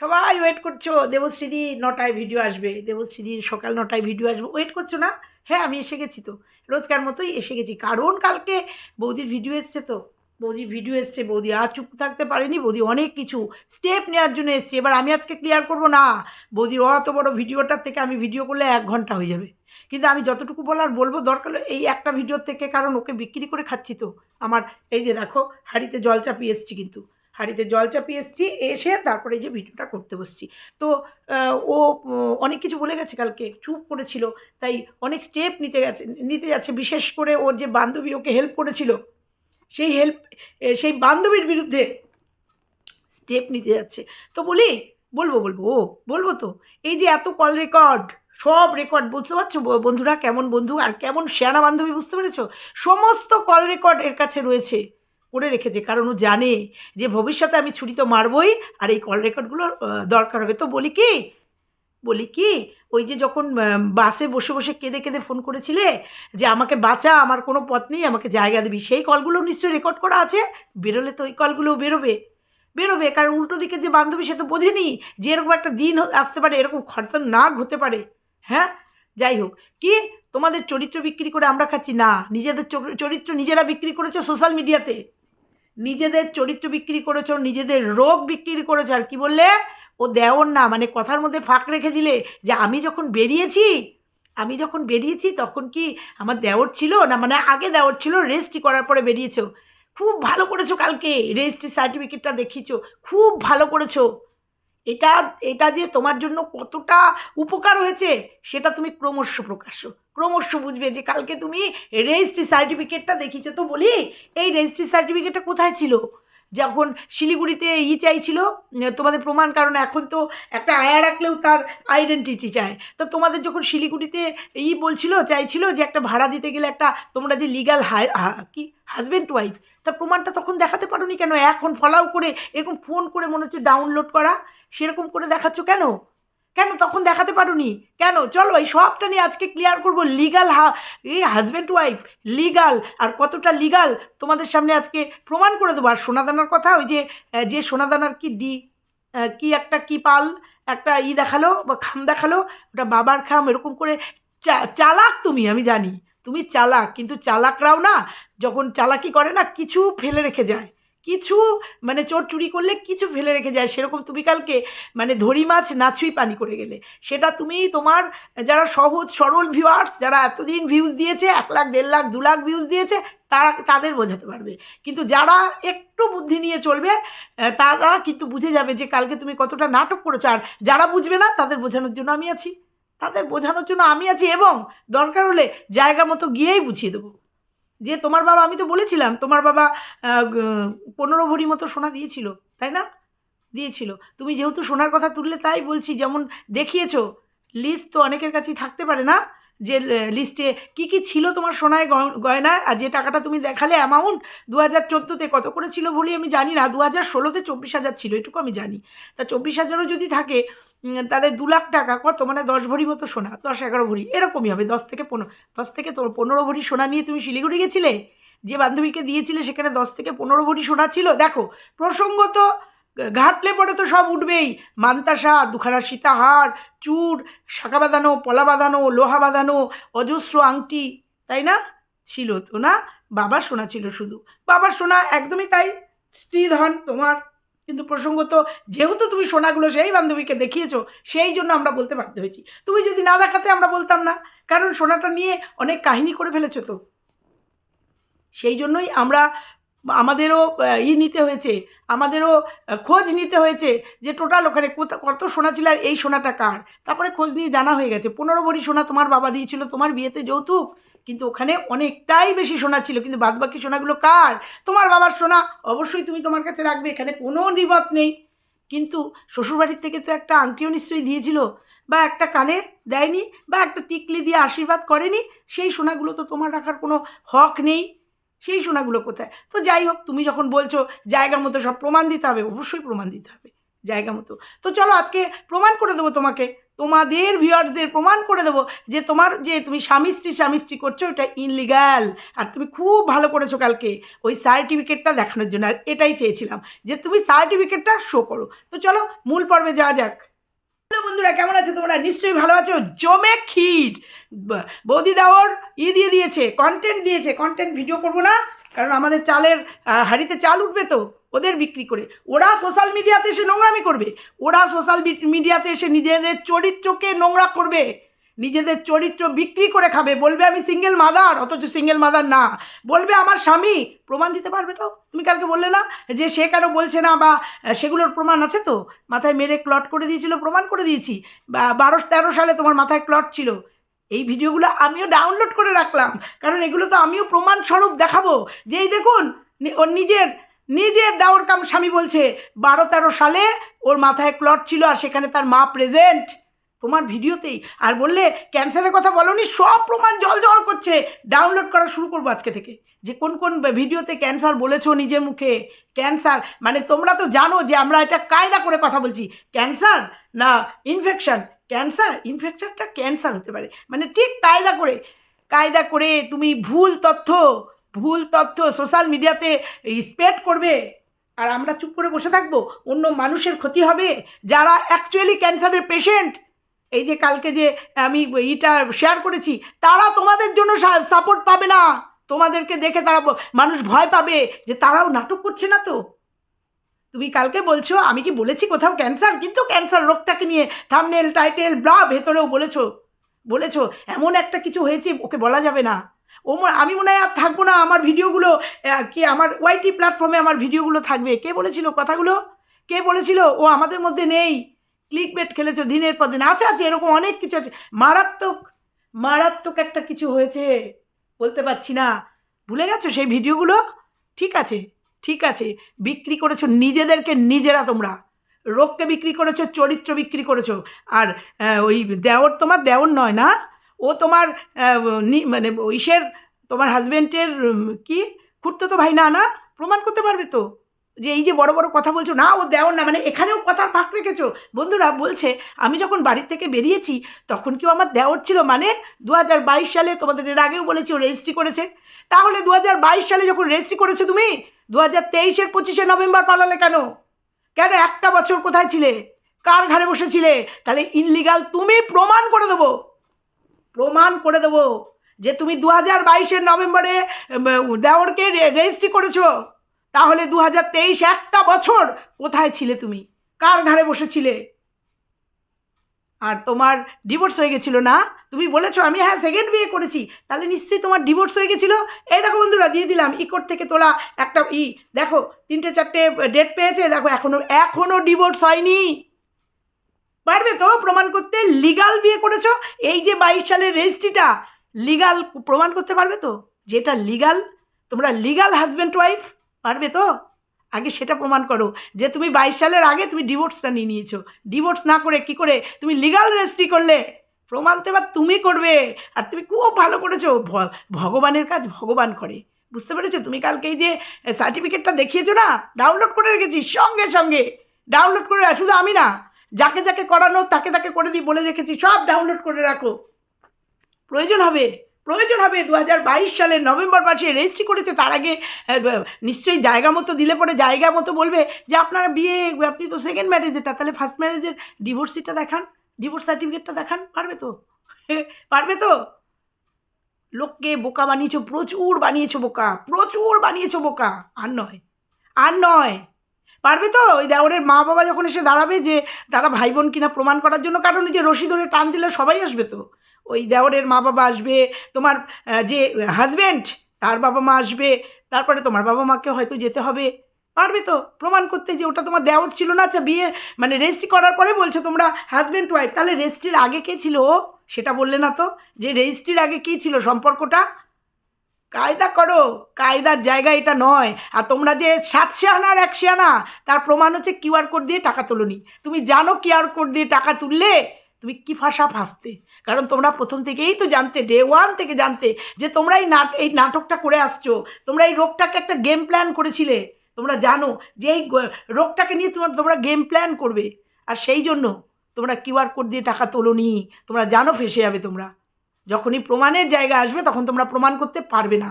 সবাই ওয়েট করছ, দেবশ্রীদি নটায় ভিডিও আসবে দেবশ্রীদির সকাল নটায় ভিডিও আসবে ওয়েট করছ না? হ্যাঁ আমি এসে গেছি তো। রোজকার মতোই এসে গেছি। কারণ কালকে বৌদির ভিডিও এসছে তো। বৌদির ভিডিও এসছে, বৌদি আর চুপ থাকতে পারেনি, বৌদি অনেক কিছু স্টেপ নেওয়ার জন্য এসছে। এবার আমি আজকে ক্লিয়ার করব না। বৌদির অত বড় ভিডিওটার থেকে আমি ভিডিও করলে এক ঘণ্টা হয়ে যাবে। কিন্তু আমি যতটুকু বলার বলব, দরকার হলে এই একটা ভিডিওর থেকে কারণ ওকে বিক্রি করে খাচ্ছি তো। আমার এই যে দেখো, হাঁড়িতে জল চাপিয়ে এসছি কিন্তু। হাঁড়িতে জল চাপিয়ে এসছি, এসে তারপরে যে ভিডিওটা করতে বসছি। তো ও, অনেক কিছু বলে গেছে কালকে, চুপ করেছিল, তাই অনেক স্টেপ নিতে গেছে, নিতে যাচ্ছে, বিশেষ করে ওর যে বান্ধবী ওকে হেল্প করেছিল, সেই হেল্প সেই বান্ধবীর বিরুদ্ধে স্টেপ নিতে যাচ্ছে। তো বলি, বলব বলব, ও, বলব তো, এই যে এত কল রেকর্ড সব রেকর্ড বুঝতে পারছ বন্ধুরা কেমন বন্ধু আর কেমন শেয়ানা বান্ধবী বুঝতে পেরেছ? সমস্ত কল রেকর্ড এর কাছে রয়েছে। করে রেখেছে, কারণ ও জানে যে ভবিষ্যতে আমি ছুরি তো মারবই, আর এই কল রেকর্ডগুলো দরকার হবে। তো বলি কি? বলি কি? ওই যে যখন বাসে বসে বসে কেঁদে কেঁদে ফোন করেছিলে যে আমাকে বাঁচা, আমার কোনো পথ নেই, আমাকে জায়গা দিবি, সেই কলগুলো নিশ্চয়ই রেকর্ড করা আছে। বেরোলে তো ওই কলগুলোও বেরোবে। বেরোবে, কারণ উল্টো দিকে যে বান্ধবী, সে তো বোঝেনি যে এরকম একটা দিন আসতে পারে, এরকম খরচনাক হতে পারে। হ্যাঁ? যাই হোক, কি? তোমাদের চরিত্র বিক্রি করে আমরা খাচ্ছি? না, নিজেদের চর- চরিত্র নিজেরা বিক্রি করেছ সোশ্যাল মিডিয়াতে নিজেদের চরিত্র বিক্রি করেছ, নিজেদের রোগ বিক্রি করেছ, আর কি বললে? ও দেওর না মানে কথার মধ্যে ফাঁক রেখে দিলে যে আমি যখন বেরিয়েছি, আমি যখন বেরিয়েছি তখন কি আমার দেওর ছিল? না মানে আগে দেওর ছিল রেজিস্ট্রি করার পরে বেরিয়েছো। খুব ভালো করেছ কালকে রেজিস্ট্রি সার্টিফিকেটটা দেখিয়েছো, খুব ভালো করেছ। এটা এটা যে তোমার জন্য কতটা উপকার হয়েছে, সেটা তুমি ক্রমশ প্রকাশ্য ক্রমশ বুঝবে যে কালকে তুমি রেজিস্ট্রি সার্টিফিকেটটা দেখিছো তো বলি, এই রেজিস্ট্রি সার্টিফিকেটটা কোথায় ছিল? যখন শিলিগুড়িতে ই চাইছিল তোমাদের প্রমাণ, কারণ এখন তো একটা আয়া রাখলেও তার আইডেন্টিটি চায়। তো তোমাদের যখন শিলিগুড়িতে ই বলছিল, চাইছিল যে একটা ভাড়া দিতে গেলে একটা, তোমরা যে লিগাল কি হাজব্যান্ড ওয়াইফ তার প্রমাণটা তখন দেখাতে পারোনি কেন? এখন ফলাও করে এরকম ফোন করে মনে হচ্ছে ডাউনলোড করা। সেরকম করে দেখাচ্ছ কেন? কেন তখন দেখাতে পারোনি? কেন? চলো এই সবটা নিয়ে আজকে ক্লিয়ার করব লিগাল হা এই হাজব্যান্ড ওয়াইফ লিগাল আর কতটা লিগাল তোমাদের সামনে আজকে প্রমাণ করে দেবো। আর সোনাদানার কথা, ওই যে যে সোনাদানার কি ডি কি একটা কি পাল, একটা ই দেখাল, বা খাম দেখাল, ওটা বাবার খাম, এরকম করে চালাক তুমি, আমি জানি। তুমি চালাক, কিন্তু চালাকরাও না, যখন চালাকি করে না, কিছু ফেলে রেখে যায়। কিছু মানে চোর চুরি করলে কিছু ফেলে রেখে যায়। সেরকম তুমি কালকে মানে ধরি মাছ নাছুই পানি করে গেলে। সেটা তুমি তোমার, যারা সহজ, সরল ভিউয়ার্স যারা এতদিন ভিউজ দিয়েছে, এক লাখ, দেড় লাখ, দু লাখ ভিউজ দিয়েছে, তারা, তাদের বোঝাতে পারবে। কিন্তু যারা একটু বুদ্ধি নিয়ে চলবে তারা কিন্তু বুঝে যাবে যে কালকে তুমি কতটা নাটক করেছ। আর যারা বুঝবে না, তাদের বোঝানোর জন্য আমি আছি। তাদের বোঝানোর জন্য আমি আছি এবং দরকার হলে জায়গা মতো গিয়েই বুঝিয়ে দেবো। যে তোমার বাবা, আমি তো বলেছিলাম, তোমার বাবা পনেরো ভরি মতো সোনা দিয়েছিল, তাই না? দিয়েছিল। তুমি যেহেতু সোনার কথা তুললে তাই বলছি, যেমন দেখিয়েছো লিস্ট তো অনেকের কাছেই থাকতে পারে না, যে লিস্টে কি কি ছিল তোমার সোনায় গয়নার, আর যে টাকাটা তুমি দেখালে অ্যামাউন্ট দু হাজার চোদ্দোতে কত করে ছিল বলি আমি জানি না দু হাজার ষোলোতে চব্বিশ হাজার ছিল, এটুকু আমি জানি। তা চব্বিশ হাজারও যদি থাকে তাহলে দু লাখ টাকা কত? মানে দশ ভরি মতো সোনা, দশ এগারো ভরি, এরকমই হবে, দশ থেকে পনেরো, দশ থেকে তোর পনেরো ভরি সোনা নিয়ে তুমি শিলিগুড়ি গেছিলে? যে বান্ধবীকে দিয়েছিলে সেখানে দশ থেকে পনেরো ভরি সোনা ছিল? দেখো, প্রসঙ্গত, ঘাটলে পরে তো সব উঠবেই। মান্তাসা, দুখানা সীতাহার চূড় শাখা বাঁধানো, পলা বাঁধানো, লোহা বাঁধানো, অজস্র আংটি, তাই না? ছিল তো না? বাবার সোনা ছিল শুধু। বাবার সোনা একদমই তাই, স্ত্রীধন তোমার। কিন্তু প্রসঙ্গত, যেহেতু তুমি সোনাগুলো সেই বান্ধবীকে দেখিয়েছো, সেই জন্য আমরা বলতে বাধ্য হয়েছি। তুমি যদি না দেখাতে আমরা বলতাম না, কারণ সোনাটা নিয়ে অনেক কাহিনী করে ফেলেছো তো। সেই জন্যই আমরা, আমাদেরও ই নিতে হয়েছে, আমাদেরও খোঁজ নিতে হয়েছে যে টোটাল ওখানে কত সোনা ছিল আর এই সোনাটা কার। তারপরে খোঁজ নিয়ে জানা হয়ে গেছে, পনেরো ভরি সোনা তোমার বাবা দিয়েছিল, তোমার বিয়েতে যৌতুক। কিন্তু ওখানে অনেকটাই বেশি সোনা ছিল। কিন্তু বাদবাকি সোনাগুলো কার? তোমার বাবার সোনা। অবশ্যই তুমি তোমার কাছে রাখবে, এখানে কোনো দ্বিমত নেই। কিন্তু শ্বশুরবাড়ির থেকে তো একটা আংটিও নিশ্চয়ই দিয়েছিল, বা একটা কানে দেয়নি, বা একটা টিকলি দিয়ে আশীর্বাদ করেনি, সেই সোনাগুলো তো তোমার রাখার কোনো হক নেই। সেই সোনাগুলো কোথায়? তো যাই হোক, তুমি যখন বলছো, জায়গা মতো সব প্রমাণ দিতে হবে, অবশ্যই প্রমাণ দিতে হবে, জায়গা মতো। তো চলো আজকে প্রমাণ করে দেবো তোমাকে। তোমাদের ভিউয়ার্সদের প্রমাণ করে দেবো যে তোমার যে তুমি স্বামী স্ত্রী স্বামী স্ত্রী করছ, এটা ইনলিগাল আর তুমি খুব ভালো করেছ কালকে ওই সার্টিফিকেটটা দেখানোর জন্য। আর এটাই চেয়েছিলাম যে তুমি সার্টিফিকেটটা শো করো। তো চলো, মূল পর্বে যাওয়া যাক। হ্যালো বন্ধুরা, কেমন আছো তোমরা? নিশ্চয়ই ভালো আছো। জমে ক্ষীর। ব- বৌদি দাওর ই দিয়ে দিয়েছে কন্টেন্ট দিয়েছে। কন্টেন্ট ভিডিও করব না, কারণ আমাদের চালের হাঁড়িতে চাল উঠবে তো। ওদের বিক্রি করে। ওরা সোশ্যাল মিডিয়াতে এসে নোংরামি করবে। ওরা সোশ্যাল মিডিয়াতে এসে নিজেদের চরিত্রকে নোংরা করবে। নিজেদের চরিত্র বিক্রি করে খাবে। বলবে আমি সিঙ্গেল মাদার অথচ সিঙ্গেল মাদার না। বলবে আমার স্বামী। প্রমাণ দিতে পারবে তো? তুমি কালকে বললে না যে সে কেন বলছে না বা সেগুলোর প্রমাণ আছে তো? মাথায় মেরে ক্লট করে দিয়েছিল, প্রমাণ করে দিয়েছি। বা, বারো, তেরো সালে তোমার মাথায় ক্লট ছিল। এই ভিডিওগুলো আমিও ডাউনলোড করে রাখলাম। কারণ এগুলো তো আমিও প্রমাণস্বরূপ দেখাবো। যে এই দেখুন ওর নিজের নিজের দাওর কাম স্বামী বলছে, বারো তেরো সালে ওর মাথায় ক্লট ছিল আর সেখানে তার মা প্রেজেন্ট তোমার ভিডিওতেই। আর বললে, ক্যান্সারের কথা বলনি, সব প্রমাণ জল জল করছে। ডাউনলোড করা শুরু করব আজকে থেকে। যে কোন কোন ভিডিওতে ক্যান্সার বলেছ নিজের মুখে? ক্যান্সার মানে তোমরা তো জানো যে আমরা এটা কায়দা করে কথা বলছি। ক্যান্সার না ইনফেকশন ক্যান্সার ইনফেকশানটা ক্যান্সার হতে পারে। মানে ঠিক কায়দা করে কায়দা করে তুমি ভুল তথ্য ভুল তথ্য সোশ্যাল মিডিয়াতে স্প্রেড করবে। আর আমরা চুপ করে বসে থাকব, অন্য মানুষের ক্ষতি হবে যারা অ্যাকচুয়ালি ক্যান্সারের পেশেন্ট এই যে কালকে যে আমি ইটা শেয়ার করেছি, তারা তোমাদের জন্য সাপোর্ট পাবে না। তোমাদেরকে দেখে তারা মানুষ ভয় পাবে যে তারাও নাটক করছে না তো। তুমি কালকে বলছো, আমি কি বলেছি কোথাও ক্যান্সার? কিন্তু ক্যান্সার রোগটাকে নিয়ে থামনেল টাইটেল ব্লা ভেতরেও বলেছ। বলেছ, এমন একটা কিছু হয়েছে, ওকে বলা যাবে না। ও আমি মনে হয় আর থাকব না, আমার ভিডিওগুলো কি আমার ওয়াইটি প্ল্যাটফর্মে আমার ভিডিওগুলো থাকবে। কে বলেছিল কথাগুলো? কে বলেছিল? ও আমাদের মধ্যে নেই। ক্লিক বেট খেলেছো, দিনের পর দিন। আছে আছে, এরকম অনেক কিছু আছে। মারাত্মক মারাত্মক একটা কিছু হয়েছে। বলতে পারছি না। ভুলে গেছো সেই ভিডিওগুলো? ঠিক আছে ঠিক আছে। বিক্রি করেছ নিজেদেরকে, নিজেরা তোমরা। রোগকে বিক্রি করেছ, চরিত্র বিক্রি করেছ। আর ওই দেওর তোমার, দেওর নয় না? ও তোমার মানে ইসের, তোমার হাজবেন্ডের কি? খুঁড়তো তো ভাই, না না, প্রমাণ করতে পারবে তো? যে এই যে বড় বড় কথা বলছো, না, ও দেওর না মানে এখানেও কথার ফাঁক রেখেছো। বন্ধুরা, বলছে, আমি যখন বাড়ির থেকে বেরিয়েছি, তখন কেউ আমার দেওর ছিল মানে দু হাজার বাইশ সালে তোমাদের এর আগেও বলেছি, ও রেজিস্ট্রি করেছে। তাহলে দু হাজার বাইশ সালে যখন রেজিস্ট্রি করেছ তুমি দু হাজার তেইশের পঁচিশে নভেম্বর পালালে কেন? কেন একটা বছর কোথায় ছিলে? কার ঘাড়ে বসেছিলে? তাহলে ইনলিগাল তুমি প্রমাণ করে দেবো। প্রমাণ করে দেবো যে তুমি দু হাজার বাইশের নভেম্বরে দেওরকে রেজিস্ট্রি করেছ। তাহলে দু হাজার তেইশ একটা বছর কোথায় ছিলে তুমি? কার ঘাড়ে বসেছিলে? আর তোমার ডিভোর্স হয়ে গেছিল না? তুমি বলেছ, আমি হ্যাঁ সেকেন্ড বিয়ে করেছি। তাহলে নিশ্চয়ই তোমার ডিভোর্স হয়ে গেছিল? এই দেখো বন্ধুরা, দিয়ে দিলাম। ইকোর থেকে তোলা একটা ই, দেখো, তিনটে চারটে ডেট পেয়েছে। দেখো, এখনও এখনও ডিভোর্স হয়নি। পারবে তো? প্রমাণ করতে লিগাল বিয়ে করেছ? এই যে বাইশ সালের রেজিস্ট্রিটা লিগাল প্রমাণ করতে পারবে তো? যেটা লিগাল তোমরা লিগাল হাজব্যান্ড ওয়াইফ পারবে তো? আগে সেটা প্রমাণ করো যে তুমি বাইশ সালের আগে তুমি ডিভোর্সটা নিয়ে নিয়েছো। ডিভোর্স না করে কি করে তুমি লিগাল রেজিস্ট্রি করলে? প্রমাণ তো এবার তুমি করবে। আর তুমি খুব ভালো করেছ। ভগবানের কাজ ভগবান করে। বুঝতে পেরেছ? তুমি কালকে এই যে সার্টিফিকেটটা দেখিয়েছো না? ডাউনলোড করে রেখেছি সঙ্গে সঙ্গে। ডাউনলোড করে শুধু আমি না। যাকে যাকে করানো, তাকে তাকে করে দিই বলে রেখেছি, সব ডাউনলোড করে রাখো। প্রয়োজন হবে প্রয়োজন হবে। দু হাজার বাইশ সালের নভেম্বর মাসে রেজিস্ট্রি করেছে, তার আগে নিশ্চয়ই জায়গা মতো দিলে পরে জায়গা মতো বলবে যে আপনারা বিয়ে, আপনি তো সেকেন্ড ম্যারেজ এটা তাহলে ফার্স্ট ম্যারেজের ডিভোর্সিটা দেখান ডিভোর্স সার্টিফিকেটটা দেখান, পারবে তো? পারবে তো? লোককে বোকা বানিয়েছো, প্রচুর বানিয়েছো বোকা, প্রচুর বানিয়েছো বোকা। আর নয় আর নয় পারবে তো? ওই দেওরের মা বাবা যখন এসে দাঁড়াবে যে, তারা ভাই বোন কিনা প্রমাণ করার জন্য, কারণ যে রশি ধরে টান দিলে সবাই আসবে তো। ওই দেওরের মা বাবা আসবে, তোমার যে হাজব্যান্ড তার বাবা মা আসবে, তারপরে তোমার বাবা মাকে হয়তো যেতে হবে। পারবে তো? প্রমাণ করতে যে ওটা তোমার দেওর ছিল না আচ্ছা বিয়ে মানে রেজিস্ট্রি করার পরে বলছো তোমরা হাজব্যান্ড ওয়াইফ তাহলে রেজিস্ট্রির আগে কে ছিল ও? সেটা বললে না তো? যে রেজিস্ট্রির আগে কী ছিল সম্পর্কটা? কায়দা করো, কায়দার জায়গা এটা নয়। আর তোমরা যে সাতশে আনা আর একশে আনা তার প্রমাণ হচ্ছে কিউআর কোড দিয়ে টাকা তোলোনি তুমি জানো কিউআর কোড দিয়ে টাকা তুললে তুমি কি ফাঁসা ফাঁসতে? কারণ তোমরা প্রথম থেকেই তো জানতে ডে ওয়ান থেকে জানতে যে তোমরা এই নাট, এই নাটকটা করে আসছো। তোমরা এই রোগটাকে একটা গেম প্ল্যান করেছিলে। তোমরা জানো যে এই রোগটাকে নিয়ে তোমার, তোমরা গেম প্ল্যান করবে। আর সেই জন্য তোমরা কিউআর কোড দিয়ে টাকা তোলোনি তোমরা জানো ফেসে যাবে তোমরা। যখনই প্রমাণের জায়গা আসবে, তখন তোমরা প্রমাণ করতে পারবে না।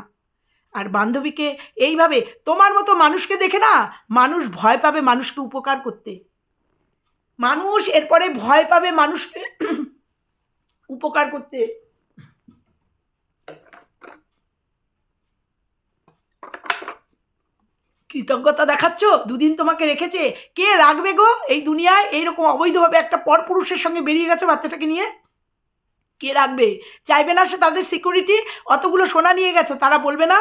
আর বান্ধবীকে এইভাবে তোমার মতো মানুষকে দেখে না, মানুষ ভয় পাবে মানুষকে উপকার করতে। মানুষ এরপরে ভয় পাবে মানুষকে উপকার করতে। কৃতজ্ঞতা দেখাচ্ছ? দুদিন তোমাকে রেখেছে। কে রাখবে গো এই দুনিয়ায়? এইরকম অবৈধভাবে একটা পরপুরুষের সঙ্গে বেরিয়ে গেছো বাচ্চাটাকে নিয়ে? কে রাখবে? চাইবে না সে তাদের সিকিউরিটি অতগুলো সোনা নিয়ে গেছো, তারা বলবে না?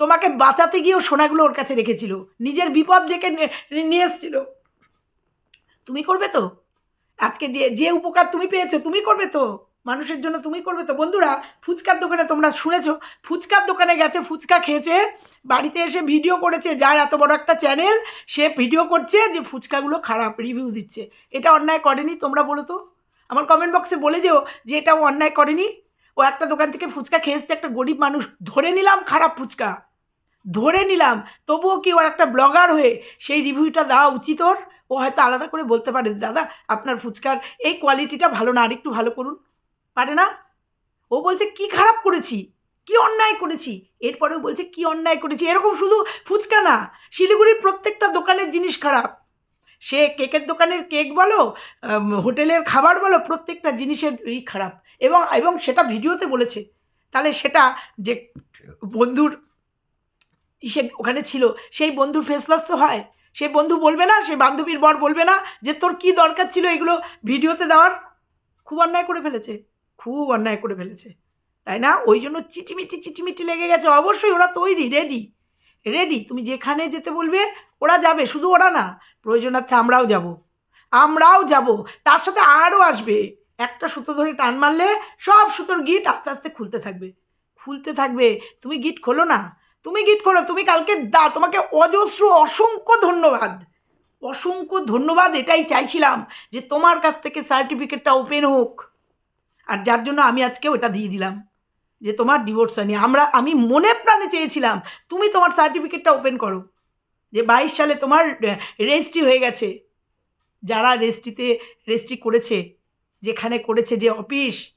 তোমাকে বাঁচাতে গিয়েও সোনাগুলো ওর কাছে রেখেছিল। নিজের বিপদ ডেকে নিয়ে এসছিল। তুমি করবে তো? আজকে যে যে উপকার তুমি পেয়েছ, তুমি করবে তো? মানুষের জন্য তুমি করবে তো? বন্ধুরা, ফুচকার দোকানে তোমরা শুনেছো, ফুচকার দোকানে গেছে, ফুচকা খেয়েছে, বাড়িতে এসে ভিডিও করেছে, যার এত বড় একটা চ্যানেল সে ভিডিও করছে যে ফুচকাগুলো খারাপ রিভিউ দিচ্ছে। এটা অন্যায় করেনি তোমরা বলো তো? আমার কমেন্ট বক্সে বলে যেও যে এটা ও অন্যায় করেনি। ও একটা দোকান থেকে ফুচকা খেয়ে এসছে, একটা গরিব মানুষ। ধরে নিলাম খারাপ ফুচকা। ধরে নিলাম। তবুও কি ওর একটা ব্লগার হয়ে সেই রিভিউটা দেওয়া উচিত ওর? ও হয়তো আলাদা করে বলতে পারে, দাদা, আপনার ফুচকার এই কোয়ালিটিটা ভালো না, আরেকটু ভালো করুন। পারে না? ও বলছে, কি খারাপ করেছি? কি অন্যায় করেছি? এরপরেও বলছে, কি অন্যায় করেছি? এরকম শুধু ফুচকা না, শিলিগুড়ির প্রত্যেকটা দোকানের জিনিস খারাপ। সে কেকের দোকানের কেক বলো হোটেলের খাবার বলো, প্রত্যেকটা জিনিসের ই খারাপ। এবং এবং সেটা ভিডিওতে বলেছে। তাহলে সেটা যে বন্ধুর ইসে ওখানে ছিল, সেই বন্ধুর ফেস লস তো হয়। সেই বন্ধু বলবে না সেই বান্ধবীর বর বলবে না যে, তোর কি দরকার ছিল এগুলো ভিডিওতে দেওয়ার? খুব অন্যায় করে ফেলেছে। খুব অন্যায় করে ফেলেছে। তাই না? ওই জন্য চিটিমিটি চিটিমিটি লেগে গেছে। অবশ্যই ওরা তৈরি রেডি রেডি তুমি যেখানে যেতে বলবে, ওরা যাবে, শুধু ওরা না। প্রয়োজনার্থে আমরাও যাব। আমরাও যাব। তার সাথে আরও আসবে। একটা সুতো ধরে টান মারলে সব সুতোর গিট আস্তে আস্তে খুলতে থাকবে। খুলতে থাকবে। তুমি গিট খোলো না। তুমি গিট খোলো, তুমি কালকে দা, তোমাকে অজস্র, অসংখ্য ধন্যবাদ। অসংখ্য ধন্যবাদ, এটাই চাইছিলাম যে তোমার কাছ থেকে সার্টিফিকেটটা ওপেন হোক। আর যার জন্য আমি আজকে ওটা দিয়ে দিলাম। যে তোমার ডিভোর্স হয়নি। আমরা, আমি মনে প্রাণে চেয়েছিলাম, তুমি তোমার সার্টিফিকেটটা ওপেন করো। যে বাইশ সালে তোমার রেজিস্ট্রি হয়ে গেছে। যারা রেজিস্ট্রিতে রেজিস্ট্রি করেছে, যেখানে করেছে যে অফিস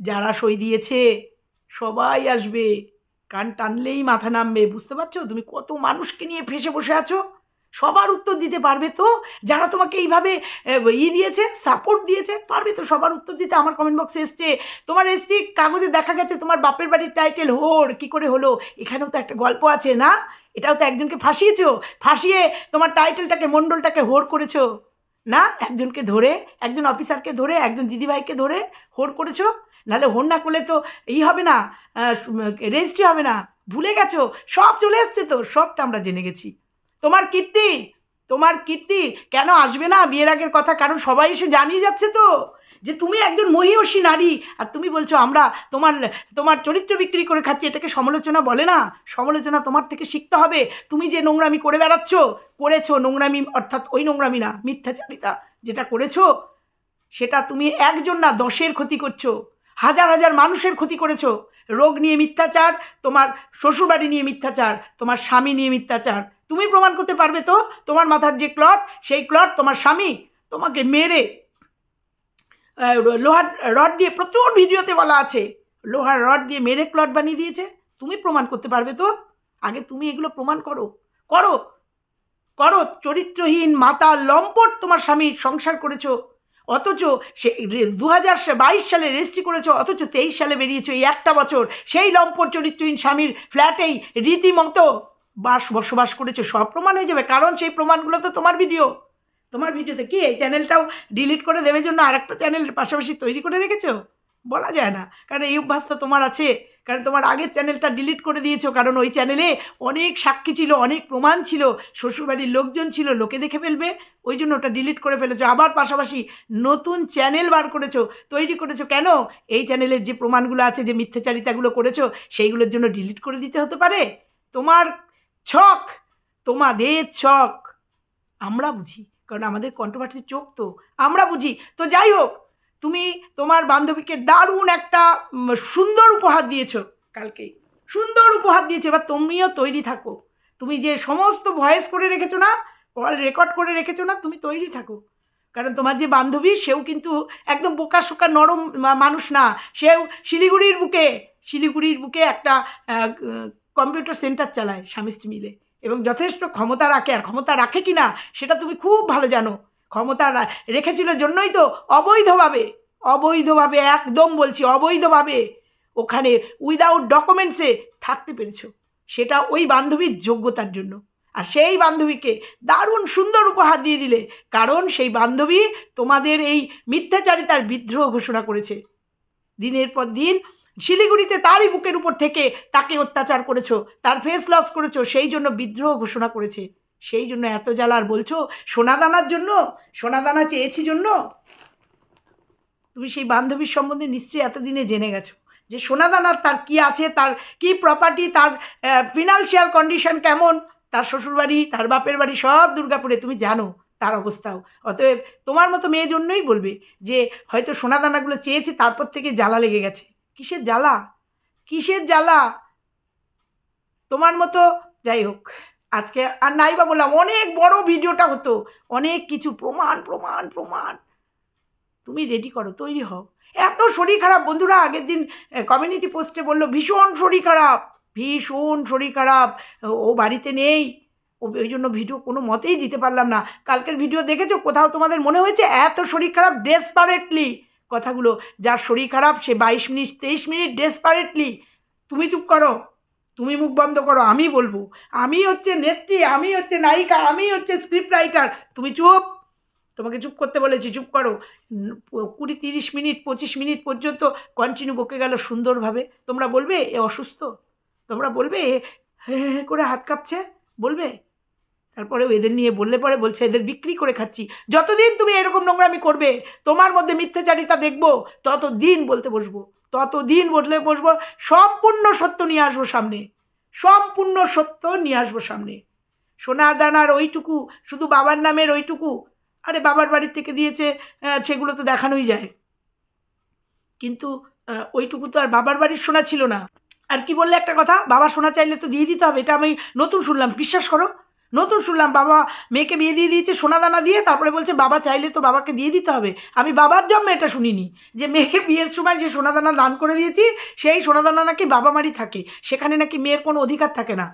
যারা সই দিয়েছে, সবাই আসবে। কান টানলেই মাথা নামবে। বুঝতে পারছ? তুমি কত মানুষকে নিয়ে ফেসে বসে আছো? সবার উত্তর দিতে পারবে তো? যারা তোমাকে এইভাবে ই দিয়েছে সাপোর্ট দিয়েছে, পারবে তো সবার উত্তর দিতে? আমার কমেন্ট বক্সে এসছে, তোমার এসটি কাগজে দেখা গেছে, তোমার বাপের বাড়ির টাইটেল হোর, কি করে হলো? এখানেও তো একটা গল্প আছে, না? এটাও তো একজনকে ফাঁসিয়েছো? ফাঁসিয়ে তোমার টাইটেলটাকে মণ্ডলটাকে হোর করেছ? না? একজনকে ধরে, একজন অফিসারকে ধরে, একজন দিদিভাইকে ধরে হোর করেছ? নাহলে হোর না করলে তো ই হবে না রেজিস্ট্রি হবে না। ভুলে গেছো? সব চলে এসছে তো, সবটা আমরা জেনে গেছি। তোমার কীর্তি? তোমার কীর্তি? কেন আসবে না বিয়ের আগের কথা? কারণ সবাই এসে জানিয়ে যাচ্ছে তো যে তুমি একজন মহিয়সী নারী। আর তুমি বলছো আমরা তোমার তোমার চরিত্র বিক্রি করে খাচ্ছি, এটাকে সমালোচনা বলে না। সমালোচনা তোমার থেকে শিখতে হবে। তুমি যে নোংরামি করে বেড়াচ্ছ, করেছ নোংরামি, অর্থাৎ ওই নোংরামি না, মিথ্যাচারিতা যেটা করেছ, সেটা তুমি একজন না, দশের ক্ষতি করছ। হাজার হাজার মানুষের ক্ষতি করেছ। রোগ নিয়ে মিথ্যাচার, তোমার শ্বশুরবাড়ি নিয়ে মিথ্যাচার, তোমার স্বামী নিয়ে মিথ্যাচার। তুমি প্রমাণ করতে পারবে তো? তোমার মাথার যে ক্লট সেই ক্লট তোমার স্বামী তোমাকে মেরে লোহার রড দিয়ে প্রচুর ভিডিওতে বলা আছে। লোহার রড দিয়ে মেরে ক্লট বানিয়ে দিয়েছে। তুমি প্রমাণ করতে পারবে তো? আগে তুমি এগুলো প্রমাণ করো। করো। করো। চরিত্রহীন মাতা লম্পট তোমার স্বামীর সংসার করেছ। অথচ সে দু হাজার বাইশ সালে রেজিস্ট্রি করেছ, অথচ তেইশ সালে বেরিয়েছো এই একটা বছর। সেই লম্পট চরিত্রহীন স্বামীর ফ্ল্যাটেই রীতিমতো বাস বসবাস করেছ, সব প্রমাণ হয়ে যাবে। কারণ সেই প্রমাণগুলো তো তোমার ভিডিও তোমার ভিডিওতে কি? এই চ্যানেলটাও ডিলিট করে দেবে জন্য আরেকটা চ্যানেল পাশাপাশি তৈরি করে রেখেছো? বলা যায় না। কারণ এই অভ্যাসটা তোমার আছে। কারণ তোমার আগের চ্যানেলটা ডিলিট করে দিয়েছ। কারণ ওই চ্যানেলে অনেক সাক্ষী ছিল, অনেক প্রমাণ ছিল। শ্বশুরবাড়ির লোকজন ছিল, লোকে দেখে ফেলবে। ওই জন্য ওটা ডিলিট করে ফেলেছো। আবার পাশাপাশি নতুন চ্যানেল বার করেছ, তৈরি করেছ। কেন? এই চ্যানেলের যে প্রমাণগুলো আছে, যে মিথ্যাচারিতাগুলো করেছ, সেইগুলোর জন্য ডিলিট করে দিতে হতে পারে। তোমার ছক, তোমাদের ছক। আমরা বুঝি, কারণ আমাদের কন্ট্রোভার্সির চোখ তো। আমরা বুঝি। তো যাই হোক, তুমি তোমার বান্ধবীকে দারুণ একটা সুন্দর উপহার দিয়েছ কালকে। সুন্দর উপহার দিয়েছ। এবার তুমিও তৈরি থাকো। তুমি যে সমস্ত ভয়েস করে রেখেছো না, কল রেকর্ড করে রেখেছো না, তুমি তৈরি থাকো। কারণ তোমার যে বান্ধবী, সেও কিন্তু একদম বোকা শোকা নরম মানুষ না। সেও শিলিগুড়ির বুকে শিলিগুড়ির বুকে একটা কম্পিউটার সেন্টার চালায় স্বামী স্ত্রী মিলে। এবং যথেষ্ট ক্ষমতা রাখে, আর ক্ষমতা রাখে কি না, সেটা তুমি খুব ভালো জানো। ক্ষমতা রেখেছিল জন্যই তো অবৈধভাবে অবৈধভাবে, একদম বলছি অবৈধভাবে ওখানে উইদাউট ডকুমেন্টসে থাকতে পেরেছ। সেটা ওই বান্ধবীর যোগ্যতার জন্য। আর সেই বান্ধবীকে দারুণ সুন্দর উপহার দিয়ে দিলে, কারণ সেই বান্ধবী তোমাদের এই মিথ্যাচারিতার বিদ্রোহ ঘোষণা করেছে। দিনের পর দিন শিলিগুড়িতে তারই বুকের উপর থেকে তাকে অত্যাচার করেছ, তার ফেস লস করেছ, সেই জন্য বিদ্রোহ ঘোষণা করেছে। সেই জন্য এত জ্বালার বলছো, সোনাদানার জন্য? সোনাদানা চেয়েছি জন্য? তুমি সেই বান্ধবীর সম্বন্ধে নিশ্চয়ই এতদিনে জেনে গেছো যে সোনাদানার তার কি আছে, তার কি প্রপার্টি তার ফিনান্সিয়াল কন্ডিশন কেমন? তার শ্বশুরবাড়ি, তার বাপের বাড়ি সব দুর্গাপুরে, তুমি জানো তার অবস্থাও। অতএব তোমার মতো মেয়ে জন্যই বলবে যে হয়তো সোনাদানাগুলো চেয়েছে, তারপর থেকে জ্বালা লেগে গেছে। কিসের জ্বালা? কিসের জ্বালা? তোমার মতো, যাই হোক, আজকে আর নাই বা বললাম, অনেক বড় ভিডিওটা হতো, অনেক কিছু, প্রমাণ প্রমাণ প্রমাণ। তুমি রেডি করো, তৈরি হও। এত শরীর খারাপ, বন্ধুরা, আগের দিন কমিউনিটি পোস্টে বলল, ভীষণ শরীর খারাপ, ভীষণ শরীর খারাপ। ও বাড়িতে নেই। ও, ওই জন্য ভিডিও কোনো মতেই দিতে পারলাম না। কালকের ভিডিও দেখেছ? কোথাও তোমাদের মনে হয়েছে? এত শরীর খারাপ ডেসপারেটলি কথাগুলো। যার শরীর খারাপ, সে বাইশ মিনিট, তেইশ মিনিট ডেসপারেটলি তুমি চুপ করো। তুমি মুখ বন্ধ করো, আমি বলব। আমি হচ্ছে নেত্রী, আমি হচ্ছে নায়িকা, আমি হচ্ছে স্ক্রিপ্ট রাইটার তুমি চুপ। তোমাকে চুপ করতে বলেছি, চুপ করো। কুড়ি, তিরিশ মিনিট, পঁচিশ মিনিট পর্যন্ত কন্টিনিউ বকে গেল সুন্দরভাবে। তোমরা বলবে, এ অসুস্থ? তোমরা বলবে এ করে হাত কাঁপছে? বলবে? তারপরে এদের নিয়ে বললে পরে বলছে, এদের বিক্রি করে খাচ্ছি। যতদিন তুমি এরকম নোংরামি করবে, তোমার মধ্যে মিথ্যাচারিতা দেখব, ততদিন বলতে বসবো। ততদিন বললে বসবো, সম্পূর্ণ সত্য নিয়ে আসব সামনে। সম্পূর্ণ সত্য নিয়ে আসব সামনে। সোনা দানার ওইটুকু, শুধু বাবার নামের ওইটুকু। আরে বাবার বাড়ির থেকে দিয়েছে সেগুলো তো দেখানোই যায়। কিন্তু ওইটুকু তো আর বাবার বাড়ির সোনা ছিল না। আর কি বললে একটা কথা? বাবা সোনা চাইলে তো দিয়ে দিতে হবে, এটা আমি নতুন শুনলাম। বিশ্বাস করো নতুন শুনলাম, বাবা মেয়েকে বিয়ে দিয়ে দিয়েছে, সোনা দানা দিয়ে, তারপরে বলছে, বাবা চাইলে তো বাবাকে দিয়ে দিতে হবে। আমি বাবার জন্মে এটা শুনিনি, যে মেয়েকে বিয়ের সময় যে সোনা দানা দান করে দিয়েছি, সেই সোনা দানা নাকি বাবা মারই থাকে, সেখানে নাকি মেয়ের কোনো অধিকার থাকে না।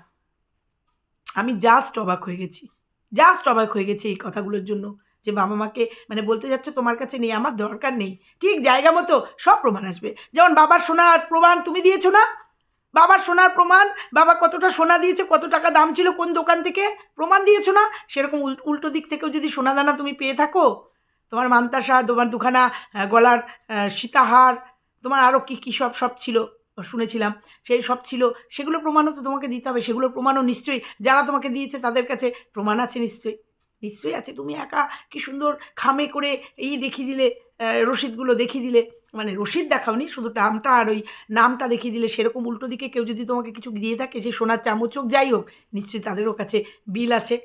আমি জাস্ট অবাক হয়ে গেছি জাস্ট অবাক হয়ে গেছি এই কথাগুলোর জন্য, যে বাবা মাকে মানে বলতে যাচ্ছে, তোমার কাছে নেই, আমার দরকার নেই। ঠিক জায়গা মতো সব প্রমাণ আসবে। যেমন বাবার সোনার প্রমাণ তুমি দিয়েছ না? বাবার সোনার প্রমাণ, বাবা কতটা সোনা দিয়েছে, কত টাকা দাম ছিল, কোন দোকান থেকে? প্রমাণ দিয়েছ না? সেরকম উল- উল্টো দিক থেকেও যদি সোনা দানা তুমি পেয়ে থাকো, তোমার মান্তাসা, তোমার দুখানা গলার সীতাহার, তোমার আরও কী কী সব সব ছিল? শুনেছিলাম। সেই সব ছিল। সেগুলো প্রমাণও তো তোমাকে দিতে হবে। সেগুলো প্রমাণও নিশ্চয়ই যারা তোমাকে দিয়েছে তাদের কাছে প্রমাণ আছে নিশ্চয়ই। নিশ্চয়ই আছে। তুমি একা কি সুন্দর খামে করে এই দেখিয়ে দিলে রসিদগুলো দেখিয়ে দিলে। মানে রসিদ দেখাওনি, শুধু নামটা আর ওই নামটা দেখিয়ে দিলে সেরকম উল্টো দিকে কেউ যদি তোমাকে কিছু দিয়ে থাকে যে সোনার চামচ হোক, যাই হোক, নিশ্চয়ই তাদেরও কাছে বিল আছে।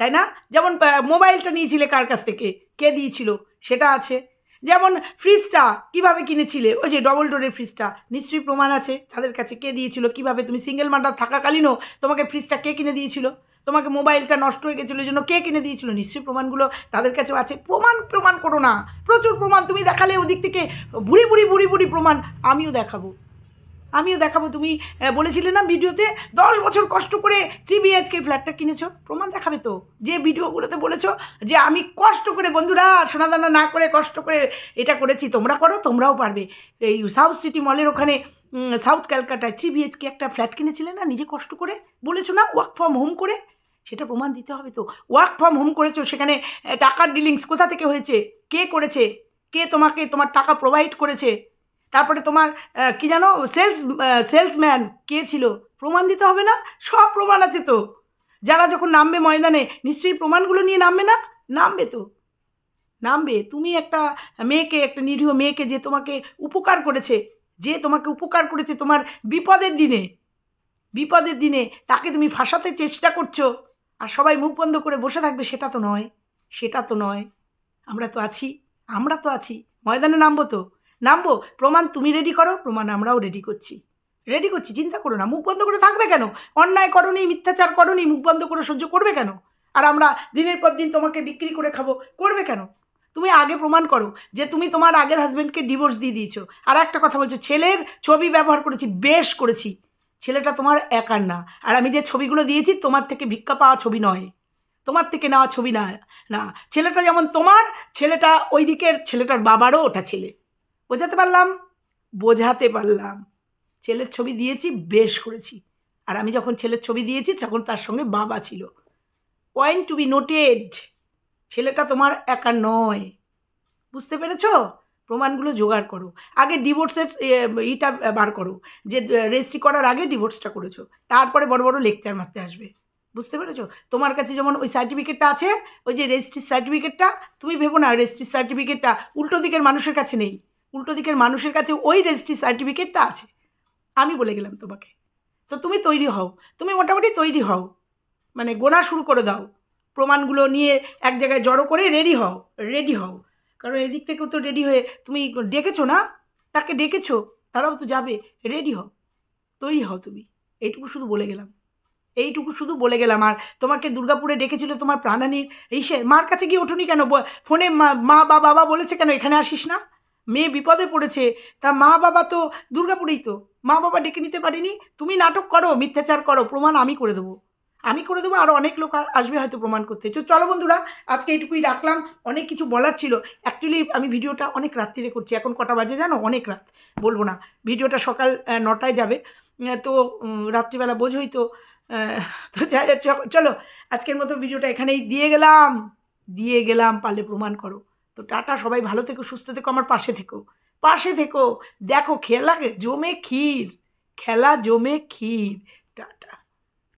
তাই না? যেমন মোবাইলটা নিয়েছিলে কার কাছ থেকে? কে দিয়েছিল? সেটা আছে। যেমন ফ্রিজটা কীভাবে কিনেছিলে? ওই যে ডবল ডোরের ফ্রিজটা, নিশ্চয়ই প্রমাণ আছে তাদের কাছে কে দিয়েছিল, কীভাবে? তুমি সিঙ্গেল মার্ডার থাকাকালীনও তোমাকে ফ্রিজটা কে কিনে দিয়েছিল? তোমাকে মোবাইলটা নষ্ট হয়ে গেছিল জন্য কে কিনে দিয়েছিল? নিশ্চয়ই প্রমাণগুলো তাদের কাছেও আছে। প্রমাণ প্রমাণ করো না। প্রচুর প্রমাণ। তুমি দেখালে ওদিক থেকে বুড়ি বুড়ি বুড়ি বুড়ি প্রমাণ। আমিও দেখাবো। আমিও দেখাবো। তুমি বলেছিলে না ভিডিওতে, দশ বছর কষ্ট করে থ্রি বিএইচকে ফ্ল্যাটটা কিনেছো? প্রমাণ দেখাবে তো। যে ভিডিওগুলোতে বলেছ যে আমি কষ্ট করে, বন্ধুরা সোনাদানা না করে কষ্ট করে এটা করেছি, তোমরা করো, তোমরাও পারবে। এই সাউথ সিটি মলের ওখানে সাউথ ক্যালকাটায় থ্রি বিএইচকে একটা ফ্ল্যাট কিনেছিলে না? নিজে কষ্ট করে বলেছ না? ওয়ার্ক ফ্রম হোম করে? সেটা প্রমাণ দিতে হবে তো। ওয়ার্ক ফ্রম হোম করেছ, সেখানে টাকার ডিলিংস কোথা থেকে হয়েছে? কে করেছে? কে তোমাকে তোমার টাকা প্রোভাইড করেছে? তারপরে তোমার কি জানো সেলস সেলসম্যান কে ছিল? প্রমাণ দিতে হবে না? সব প্রমাণ আছে তো। যারা যখন নামবে ময়দানে, নিশ্চয়ই প্রমাণগুলো নিয়ে নামবে না? নামবে তো। নামবে। তুমি একটা মেয়েকে, একটা নিরীহ মেয়েকে যে তোমাকে উপকার করেছে, যে তোমাকে উপকার করেছে তোমার বিপদের দিনে বিপদের দিনে তাকে তুমি ফাঁসাতে চেষ্টা করছ আর সবাই মুখ বন্ধ করে বসে থাকবে, সেটা তো নয়, সেটা তো নয়। আমরা তো আছি, আমরা তো আছি। ময়দানে নামবো তো। নামবো। প্রমাণ তুমি রেডি করো, প্রমাণ আমরাও রেডি করছি। রেডি করছি, চিন্তা করো না, মুখ বন্ধ করে থাকবে কেন? অন্যায় করনি মিথ্যাচার করনি মুখ বন্ধ করে সহ্য করবে কেন? আর আমরা দিনের পর দিন তোমাকে বিক্রি করে খাব, করবে কেন? তুমি আগে প্রমাণ করো যে তুমি তোমার আগের হাজব্যান্ডকে ডিভোর্স দিয়ে দিয়েছ। আর একটা কথা বলছো, ছেলের ছবি ব্যবহার করেছি, বেশ করেছি। ছেলেটা তোমার একার না। আর আমি যে ছবিগুলো দিয়েছি, তোমার থেকে ভিক্ষা পাওয়া ছবি নয়। তোমার থেকে নেওয়া ছবি না না। ছেলেটা যেমন তোমার, ছেলেটা ওই দিকের ছেলেটার বাবারও ওটা ছেলে। বোঝাতে পারলাম? বোঝাতে পারলাম। ছেলের ছবি দিয়েছি, বেশ করেছি। আর আমি যখন ছেলের ছবি দিয়েছি, তখন তার সঙ্গে বাবা ছিল। পয়েন্ট টু বি নোটেড ছেলেটা তোমার একা নয়। বুঝতে পেরেছ? প্রমাণগুলো জোগাড় করো। আগে ডিভোর্সের ইটা বার করো, যে রেজিস্ট্রি করার আগে ডিভোর্সটা করেছ। তারপরে বড় বড় লেকচার মারতে আসবে। বুঝতে পেরেছ? তোমার কাছে যেমন ওই সার্টিফিকেটটা আছে, ওই যে রেজিস্ট্রির সার্টিফিকেটটা তুমি ভেবো না রেজিস্ট্রির সার্টিফিকেটটা উল্টো দিকের মানুষের কাছে নেই। উল্টো দিকের মানুষের কাছে ওই রেজিস্ট্রির সার্টিফিকেটটা আছে। আমি বলে গেলাম তোমাকে। তো তুমি তৈরি হও। তুমি মোটামুটি তৈরি হও। মানে গোনা শুরু করে দাও। প্রমাণগুলো নিয়ে এক জায়গায় জড়ো করে রেডি হও। রেডি হও। কারণ এদিক থেকেও তো রেডি হয়ে তুমি ডেকেছো না? তাকে ডেকেছো, তারাও তো যাবে। রেডি হও, তৈরি হও তুমি। এইটুকু শুধু বলে গেলাম। এইটুকু শুধু বলে গেলাম। আর তোমাকে দুর্গাপুরে ডেকেছিল তোমার প্রাণানীর। ইসে মার কাছে গিয়ে ওঠুনি কেন? ফোনে মা মা বা বাবা বলেছে কেন? এখানে আসিস না? মেয়ে বিপদে পড়েছে। তা মা বাবা তো দুর্গাপুরেই তো। মা বাবা ডেকে নিতে পারিনি। তুমি নাটক করো, মিথ্যাচার করো। প্রমাণ আমি করে দেবো। আমি করে দেবো আরও অনেক লোক আসবে হয়তো প্রমাণ করতে। তো চলো বন্ধুরা, আজকে এইটুকুই রাখলাম। অনেক কিছু বলার ছিল। অ্যাকচুয়ালি আমি ভিডিওটা অনেক রাত্রিরে করছি। এখন কটা বাজে জানো? অনেক রাত। বলব না। ভিডিওটা সকাল নটায় যাবে। তো রাত্রিবেলা বোঝোই তো। তো চলো। আজকের মতো ভিডিওটা এখানেই দিয়ে গেলাম। দিয়ে গেলাম, পারলে প্রমাণ করো। তো টাটা, সবাই ভালো থেকো, সুস্থ থেকো, আমার পাশে থেকো। পাশে থেকো। দেখো, খেলা জমে ক্ষীর। খেলা জমে ক্ষীর।